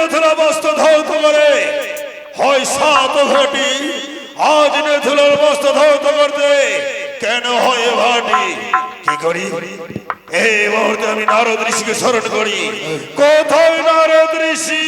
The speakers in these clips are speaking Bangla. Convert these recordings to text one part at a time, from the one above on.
নেথুরা বস্ত্র ধৌত করে হয় সাত ঘটি। আজ নেথুলার বস্ত্র ধৌত করতে কেন হয় ভাটি? কি করি? এই মুহূর্তে আমি নারদ ঋষিকে স্মরণ করি। কোথায় নারদ ঋষি?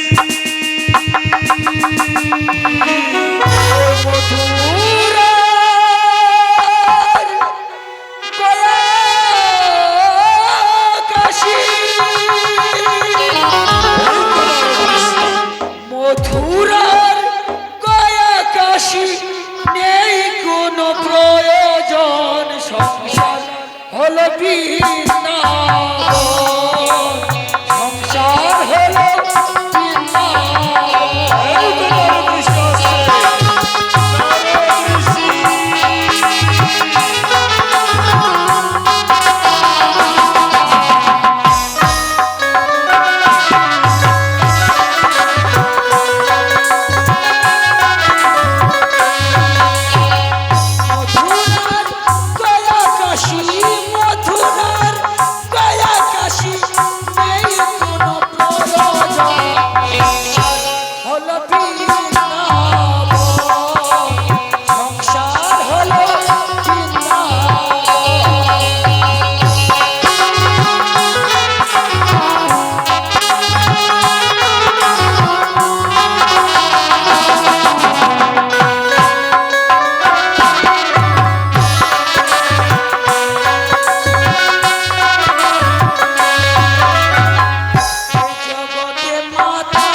বল না মাতা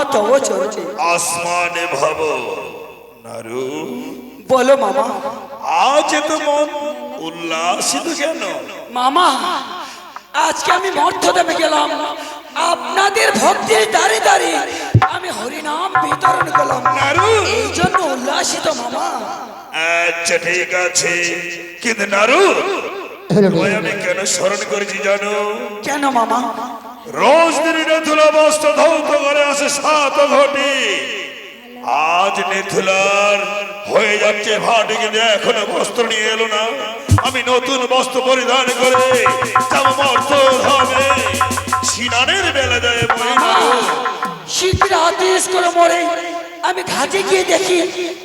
আমার তব চলছে আসমানে ভাব। নারু বলো মামা। আজ তো মন উল্লাসিত কেন? মামা আজকে আমি গেলাম। আপনাদের ভক্তির দাঁড়ে দাঁড়িয়ে আমি হরিনাম বিতরণ করলাম। নারু! এই জন্য উল্লাসিত মামা। আচ্ছা ঠিক আছে। কিন্তু নারু তোমায় আমি কেন স্মরণ করেছি জানো? কেন মামা? রোজ দিন নেথুলা বস্ত্র আসে সাত ঘটি। আজ নেথুলার হয়ে যাচ্ছে ভাটি কিন্তু এখনও বস্ত্র নিয়ে এলো না। আমি নতুন বস্ত্র পরিধান করে সিনানের বেলা যায়। শীঘ্র আদেশ করে মরে। আমি ঘাটে গিয়ে দেখি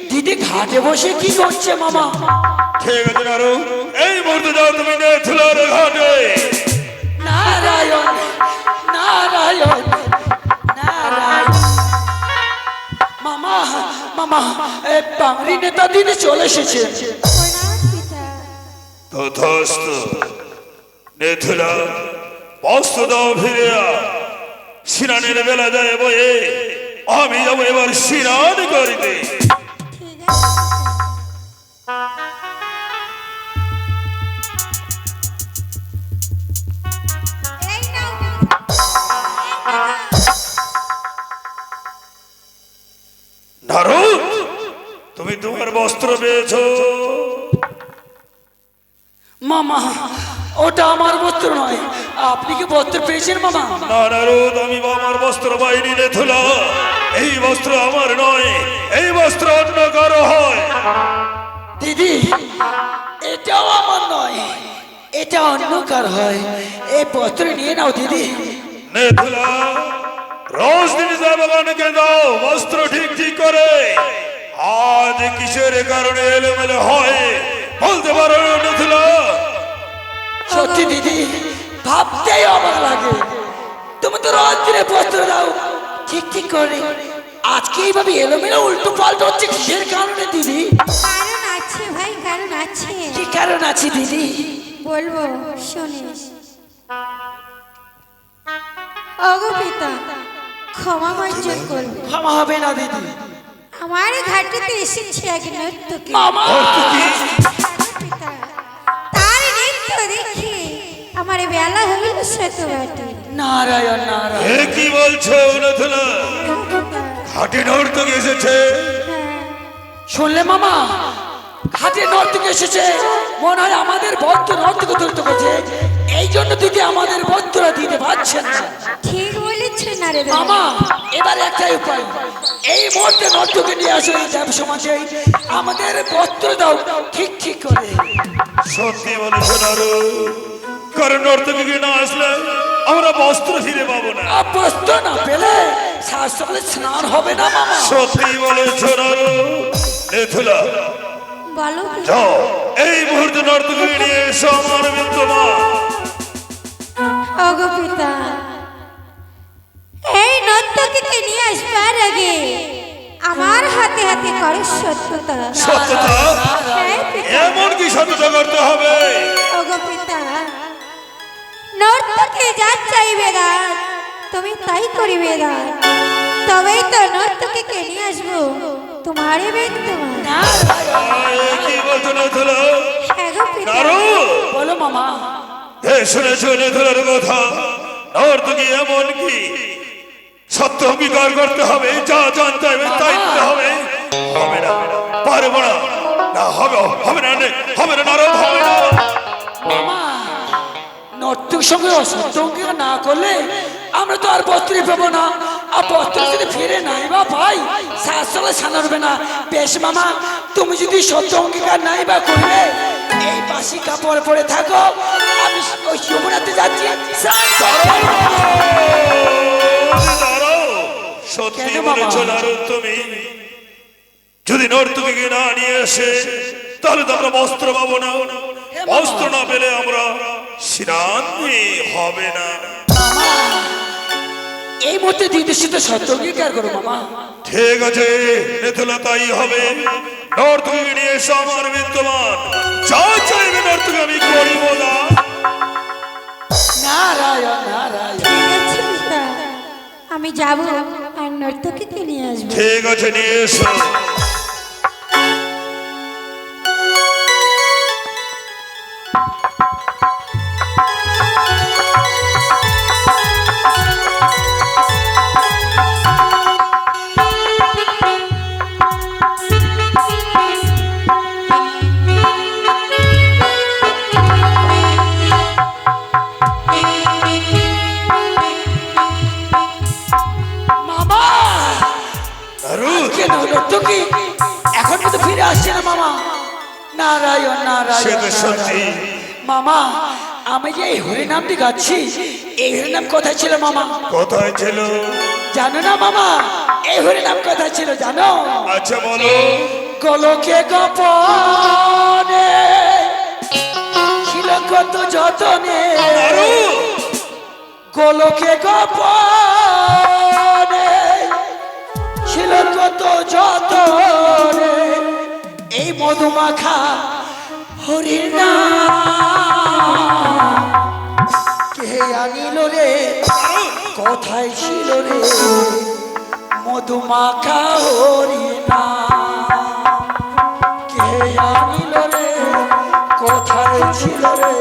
দিদি ঘাটে বসে কি করছে মামা? ঠিক আছে নারু এই মুহূর্তে যাও তুমি নেথুলার ঘাটে। নারায়ণ নারায়ণ মামা মামা এ বাঙালি নেতা দিদি চলে এসেছে। প্রণাম পিতা তথস্ত নেথুলা বস্ত্র দাও ফিরে বেলা যায় বয়ে আমি যাব এবার সিনান করিতে ঠিক আছে। বস্ত্র পেয়েছ মামা ওটা আমার বস্ত্র নয়। আপনি কি বস্ত্র পেয়েছেন মামা? না নারদ আমি আমার বস্ত্র বাইনি নেথুলা এই বস্ত্র আমার নয় এই বস্ত্র অন্য কারও হয়। দিদি এটাও আমার নয় এটা অন্য কার হয়। এই বস্ত্র নিয়ে নাও দিদি। রোজ দিন বাগানকে দাও বস্ত্র ঠিক ঠিক করে। আজ কিসের কারণে এলোমেলো হয়? বলতে পারো না, নেথুলা সত্যি দিদি ভাবতেই অবাক লাগে। তুমি তো রোজ দিনে বস্ত্র দাও। ঠিক ঠিক করে। আজকে এইভাবে এলোমেলো উল্টো পাল্টো হচ্ছে কিসের কারণে দিদি? কারণ আছে ভাই কারণ আছে। কি কারণ আছে দিদি? বলব শুনিস অগো পিতা ক্ষমা মার্জন করবে ক্ষমা হবে না দিদি। আমার ঘাটিতে এসেছে এক নর্তকী মামা পিতা তার নৃত্য দেখে আমার বেলা হইল শত বাটি নারায়ণ নারায়ণ এ কি বলছো নেথুলা ঘাটে নর্তকী এসেছে শুনলে মামা হাতে নর্তক এসেছে। মনে হয় আমাদের বদ্ধ নর্তক তৈরি করছে এই জন্য দিদি আমাদের বদ্ধরা দিতে পারছেন না। ঠিক বলেছে না রে মামা এবার একটাই উপায়। এই মুহূর্তে নর্তকে নিয়ে আসো এই দেব সমাজে। আমাদের বস্ত্র দাও ঠিক ঠিক করে। সত্যি বলেছ নারু কারণ নর্তকীকে না আসলে আমরা বস্ত্র ফিরে পাবো না। আর বস্ত্র না পেলে শাস্ত্রে স্নান হবে না মামা। সত্যি বলেছ নারু নেথুলা বলো। যাও এই মুহূর্তে নর্তকী নিয়ে এসো আমার বিদ্যমান ওগো পিতা এই নর্তকীকে নিয়ে আসবার আগে আমার হাতে হাতে করো সত্যতা। সত্যতা? হ্যাঁ এমন কি সত্যতা করতে হবে? ওগো পিতা নর্তকে যা চাইবে গান তুমি তাই করিবে গান তবেই তো নর্তকীকে নিয়ে আসব। তোমারই বিদ্যমান নারায়ণ। এ কি বলছো নেথুলা হ্যাঁ গো বলো মামা। এ শুনেছো নেথুলার কথা। নর্তকী এমন কি? সত্য অঙ্গীকার করতে হবে যা জানতে হবে তাই হবে। হবে না পারব না। না হবে হবে না হবে না নারদ হবে না। মামা নর্তক সঙ্গে অসত্য অঙ্গীকার না করলে আমরা তো আর বস্ত্রই পাবো না। আর বস্ত্র যদি ফিরে নাই বা পাই শাস্ত্রে সানারবে না। বেশ মামা তুমি যদি সত্য অঙ্গীকার নাই বা করবে এই বাসি কাপড় পরে থাকো আমি ওই যমুনাতে যাচ্ছি। সত্যি? বলেছ নারদ তুমি। যদি নর্তকীকে না নিয়ে এসে তাহলে তো আমরা বস্ত্র পাবো না। বস্ত্র না পেলে আমরা শ্রান্তি হবে না। এই মুহূর্তে দিদির সাথে সত্য অঙ্গীকার করো মামা। ঠিক আছে নেথুলা তাই হবে। নর্তকীকে নিয়ে এসো আমার বিদ্যমান। যা চাইবে নর্তকী আমি করিব না। নারায়ণ নারায়ণ। আমি যাব আর নর্তকীকে নিয়ে আসব। ঠিক আছে নিয়ে এসো। নর্তকী এখন কিন্তু ফিরে আসছে না মামা। নারায়ণ নারায়ণ সত্যি। মামা আমি যে এই হরিনামটি গাচ্ছি এই হরিনাম কোথায় ছিল মামা? কোথায় ছিল? জানো না মামা এই হরিনাম কোথায় ছিল জানো? আচ্ছা বলো। গোলকে গোপনে ছিল কত যতনে। গোলকে গোপনে ছিল কত যতনে। এই মধুমাখা হরিণা কে আনিল রে? কোথায় ছিল রে। মধুমাখা হরিণা কে আনিল রে? কোথায় ছিল রে।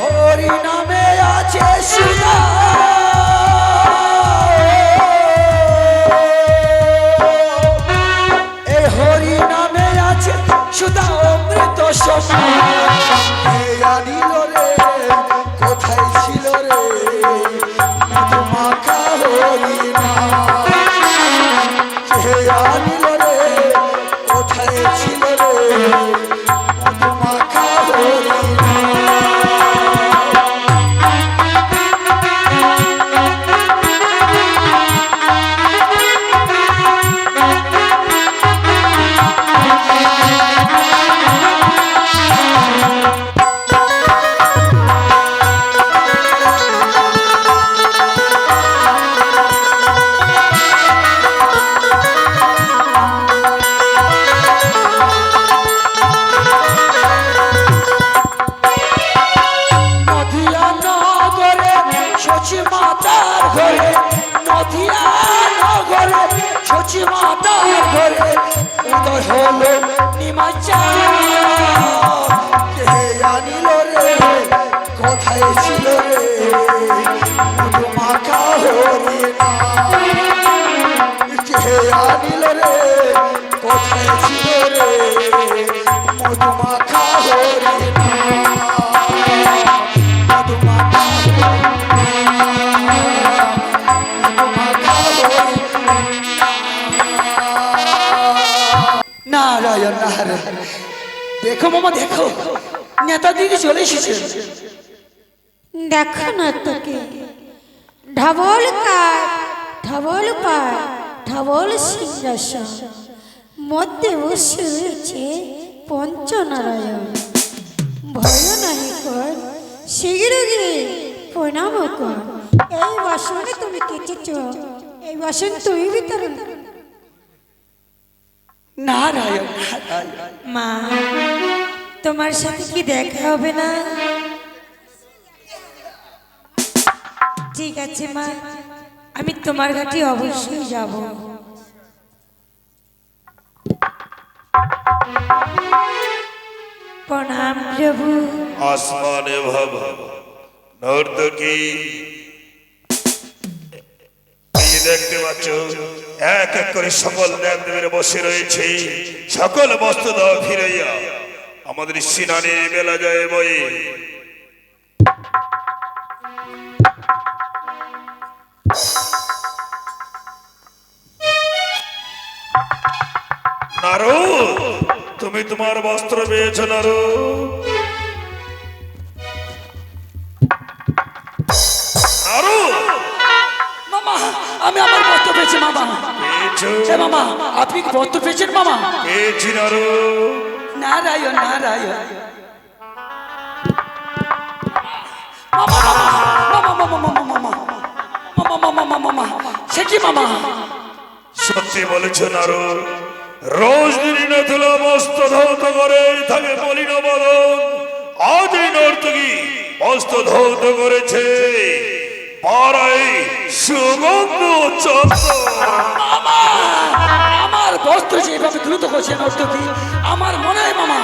হরি নামে আছে সুধা এই হরি নামে আছে সুধা অমৃত আনিল মধুমাখা হরি মধুমাখা নারায়ণ নারায়ণ। দেখো মামা দেখো। নেতা দিদি চলে এসেছে? দেখো না তোকে। ঢবল কাঠ ঢবল পাট ঢবল সিংহাসন। মধ্যে রয়েছে পঞ্চনারায়ণ। ভয় নাহি কর শীঘ্র গিয়ে প্রণাম কর। এই বাসনে তুমি কেটেছ এই বাসন তুমি বিতরণ করো। নারায়ণ নারায়ণ। মা তোমার সাথে কি দেখা হবে না? ঠিক আছে মা। আমি তোমার ঘাটে অবশ্যই যাব। প্রণাম প্রভু। আসমানে ভাব, নর্তকী। দেখতে পাচ্ছ, এক এক করে সকল দেবদেবীর বসে রয়েছে। সকল বস্তু দাও ফিরাইয়া আমাদের সিনানে বেলা যায় বয়ে নারু তুমি তোমার বস্ত্র পেয়েছ না রো আমি আমার বস্ত্র মামা। আপনি না সত্যি বলেছ নারদ রোজ দিনই নতুন মস্ত ধৌত করে থাকে মলিন বদন আজ এই নর্তকী মস্ত ধৌত করেছে। পাড়ায় সুগন্ধ চন্দন মামা আমার বস্ত্র যেভাবে দ্রুত করছে নর্তকী আমার মনে হয় মামা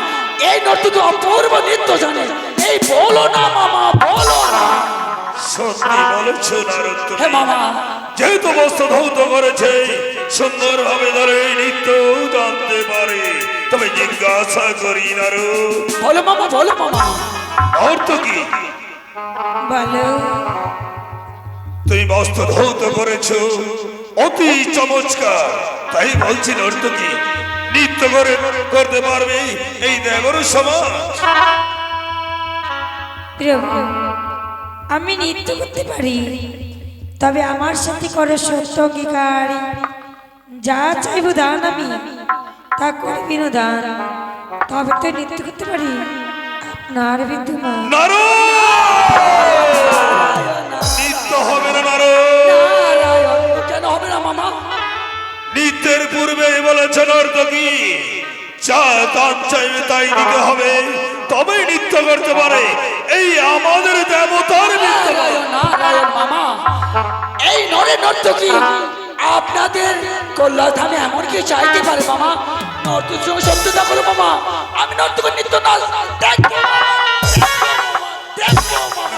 এই নর্তকী অপূর্ব নৃত্য জানে। এই বলো না মামা বলো না। সত্যি বলেছ নারু তুমি। হে মামা। যেহেতু বস্ত্র ধৌত করেছে সুন্দর ভাবে ধরে এই নৃত্য জানতে পারে। তবে জিজ্ঞাসা করি নারু বলো মামা বলো মামা। অর্থ কি? বলো। তুমি বস্ত্র ধৌত করেছ। অতি চমৎকার। তাই বলছি অর্থ কি? নৃত্য করে করতে পারবে এই দেবর সমাজ। প্রভু আমি নৃত্য করতে পারি। তবে আমার সাথে করো সত্য অঙ্গীকার। যা চাইব দান আমি তা করবি দান তবে তো নৃত্য করতে পারি আপনার বিদ্যমান। নারু নৃত্য হবে না কেন হবে না মামা? নৃত্যের পূর্বে বলেছেন অর্থ কি যা দান চাইবে তাই দিতে হবে। তবে নৃত্য করতে পারে। এই আমাদের দেবতার নৃত্য। মামা এই নরে নর্তকী আপনাদের কল্যাণ এমন কি চাইতে পারে, মামা? নর্তক সঙ্গে সত্যতা করো, মামা। আমি নর্তকের নৃত্য না।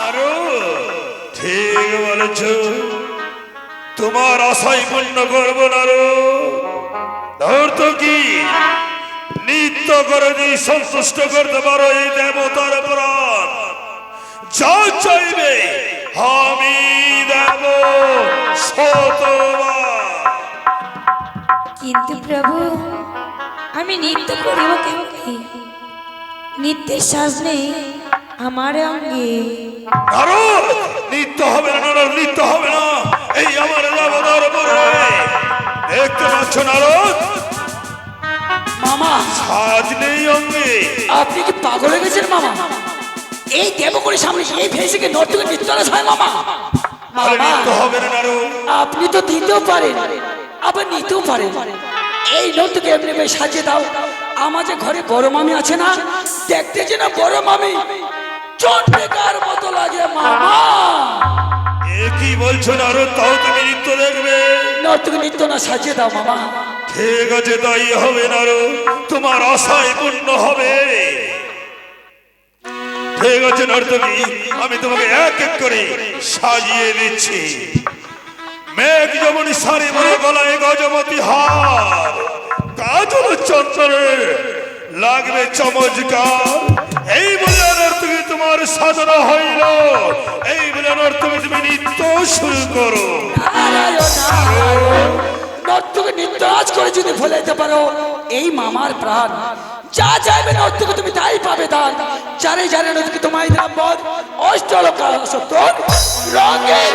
আরও ঠিক তোমার আশাই পূর্ণ করব নারো ধরত কি? নিত্য করে দিয়ে সন্তুষ্ট করতে পারো এই দেবতার প্রাণ যা চাইবে। আমি দেব শতবার কিন্তু প্রভু আমি নৃত্য করিব কেমনি নৃত্যের সাজ নেই আমার অঙ্গে। নিত্য হবে না নৃত্য হবে না। এই আমার দেবতার উপরে দেখতে পাচ্ছ নারদ? মামা সাজ নেই অঙ্গে। আপনি কি পাগল হয়ে গেছেন মামা? এই দেবকরের সামনে এই ভেসেকে নর্তকের নৃত্য না হয় মামা মামা নিত্য হবে না নারদ। আপনি তো দিতেও পারেন। আবার নিতেও পারেন এই নর্তকে এমনি ভাবে সাজিয়ে দাও। আমার যে ঘরে বড় মামি আছে না দেখতে যে না বড় মামি চন্ডিকার মতো লাগে মামা। কি বলছো নারদ তাও তুমি নৃত্য দেখবে? নর্তকে নৃত্য না সাজিয়ে দাও মামা। ঠিক আছে তাই হবে না নারদ তোমার আশায় পূর্ণ হবে। ঠিক আছে নর্তকী আমি তোমাকে এক এক করে সাজিয়ে দিচ্ছি। মেঘ যেমন সারি বলে গলায় গজমতি হার। কাজল চন্দনে লাগবে চমৎকার। এই বলে তুমি তোমার সাধনা হইল? এই বলে তুমি তুমি নৃত্য শুরু করো? নর্তকে নিত্যাজ করে যদি ফেলে পারো, এই মামার প্রাণ। যা চাইবে নর্তকে তুমি তাই পাবে দান। যারে জানে নর্তকে তোমায় দিলাম বধ অষ্টলোকা সত্তর, রঙের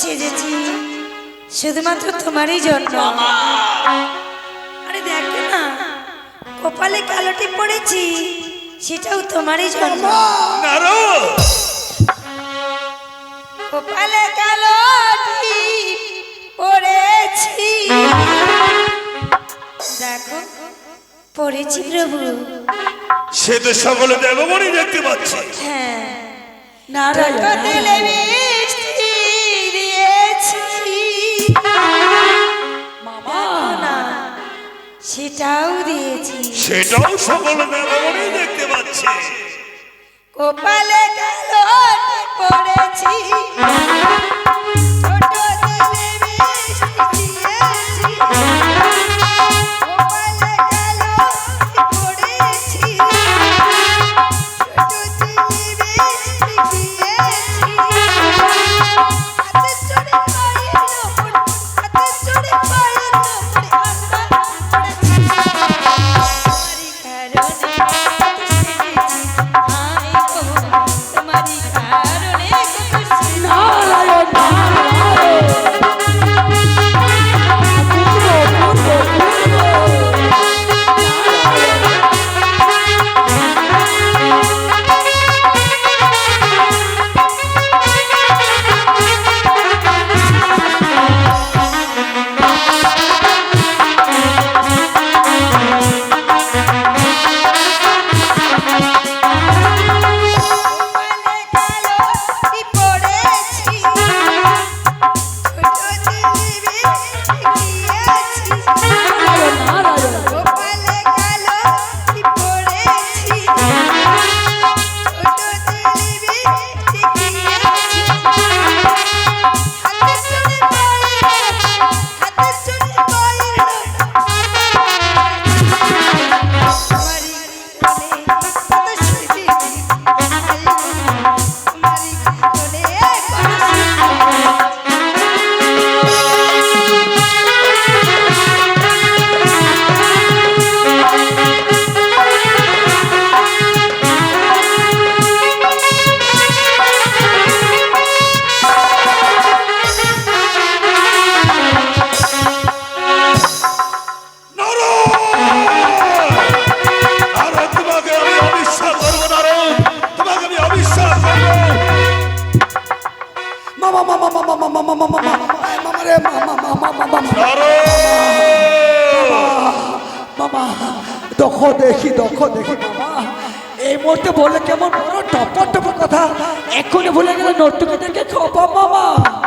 সেজেছি। শুধুমাত্র তোমারই জন্য। আরে দেখো না কপালে কালোটি পড়েছি সেটাও তোমারই জন্য। কপালে কালোটি পড়েছি। দেখো পড়েছি প্রভু। সে তো সকলে দেবমণি দেখতে পাচ্ছি। হ্যাঁ সেটাও দিয়েছি। সেটাও সকলে দেবমণি দেখতে পাচ্ছি। কপালে কালোটি পড়েছি।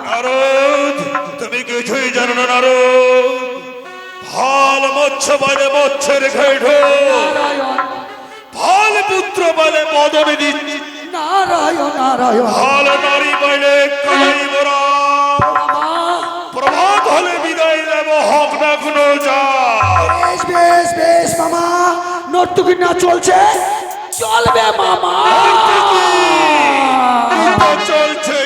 নারদ তুমি কিছুই জানো না নারদ। ভালো মৎস্য বলে মৎস্যের ঘেট ভালো পুত্র বলে মদন দিচ্ছি। নারায়ণ নারায়ণ। ভালো নারী বলে মোরা প্রভাত হলে বিদায় দেব হক না কোনো যা। বেশ বেশ বেশ মামা। নর্তকী না চলছে। চলবে মামা। চলছে।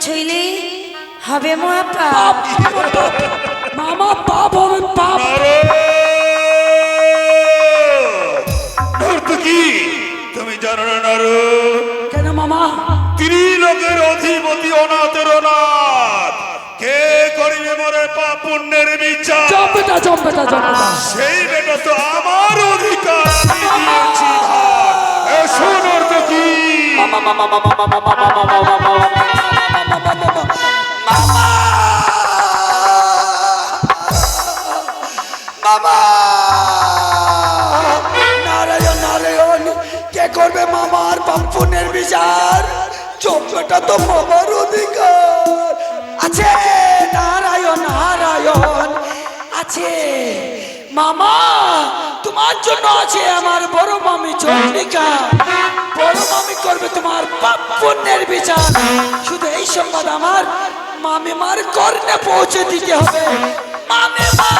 ছইলে হবে মহাপাপ মামা পাপ হবে পাপ নর্তকী তুমি জানো না নারু কেন মামা তিনি লোকের অধিপতি অনাথের অনাথ কে করিবে মরে পাপ পুণ্যের বিচার জম্পেটা জম্পেটা জম্পেটা সেই বেটা তো আমার অধিকার আমি দিয়েছি এসো নর্তকী মামা পাম্পুনের বিচার, চোখটা তো মামার অধিকার। আছে নারায়ণ নারায়ণ, আছে। মামা, তোমার জন্য আছে আমার বড় মামি চন্দ্রিকা বড় মামি করবে তোমার পাপ পুণ্যের বিচার। শুধু এই সংবাদ আমার মামিমার কর্ণে পৌঁছে দিতে হবে। মামিমা!